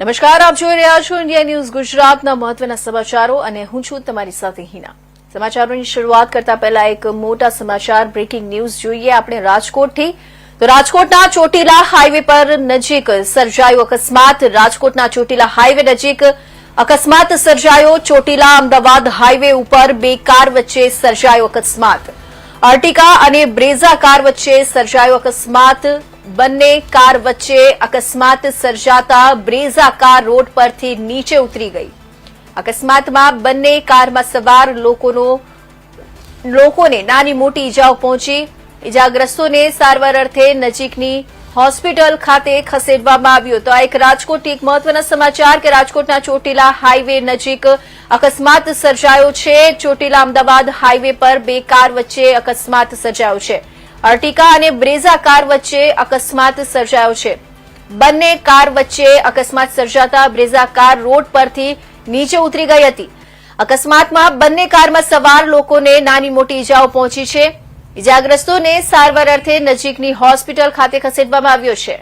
નમસ્કાર, આપ જોઈ રહ્યા છો ઇન્ડિયા ન્યૂઝ ગુજરાતના મહત્વના સમાચારો અને હું છું તમારી સાથે હિના. સમાચારોની શરૂઆત કરતા પહેલા એક મોટા સમાચાર બ્રેકિંગ ન્યૂઝ જોઈએ આપણે રાજકોટથી. તો રાજકોટના ચોટીલા હાઈવે પર નજીક સર્જાયો અકસ્માત. રાજકોટના ચોટીલા હાઈવે નજીક અકસ્માત સર્જાયો. ચોટીલા અમદાવાદ હાઈવે ઉપર બે કાર વચ્ચે સર્જાયો અકસ્માત. અર્ટિકા અને બ્રેઝા કાર વચ્ચે સર્જાયો અકસ્માત. બંને કાર વચ્ચે અકસ્માત સર્જાતા બ્રેઝા કાર રોડ પરથી નીચે ઉતરી ગઈ. અકસ્માતમાં બંને કારમાં સવાર લોકોનો લોકોને નાની મોટી ઈજાઓ પહોંચી. ઈજાગ્રસ્તોને સારવાર અર્થે નજીકની હોસ્પિટલ ખાતે ખસેડવામાં આવ્યો તો આ એક રાજકોટથી એક મહત્વના સમાચાર કે રાજકોટના ચોટીલા હાઈવે નજીક અકસ્માત સર્જાયો છે. ચોટીલા અમદાવાદ હાઈવે પર બે કાર વચ્ચે અકસ્માત સર્જાયો છે. અર્ટિકા અને બ્રેઝા કાર વચ્ચે અકસ્માત સર્જાયો છે. બંને કાર વચ્ચે અકસ્માત સર્જાતા બ્રેઝા કાર રોડ પરથી નીચે ઉતરી ગઈ હતી. અકસ્માતમાં બંને કારમાં સવાર લોકોને નાની મોટી ઈજાઓ પહોંચી છે. ઈજાગ્રસ્તોને સારવાર અર્થે નજીકની હોસ્પિટલ ખાતે ખસેડવામાં આવ્યો છે.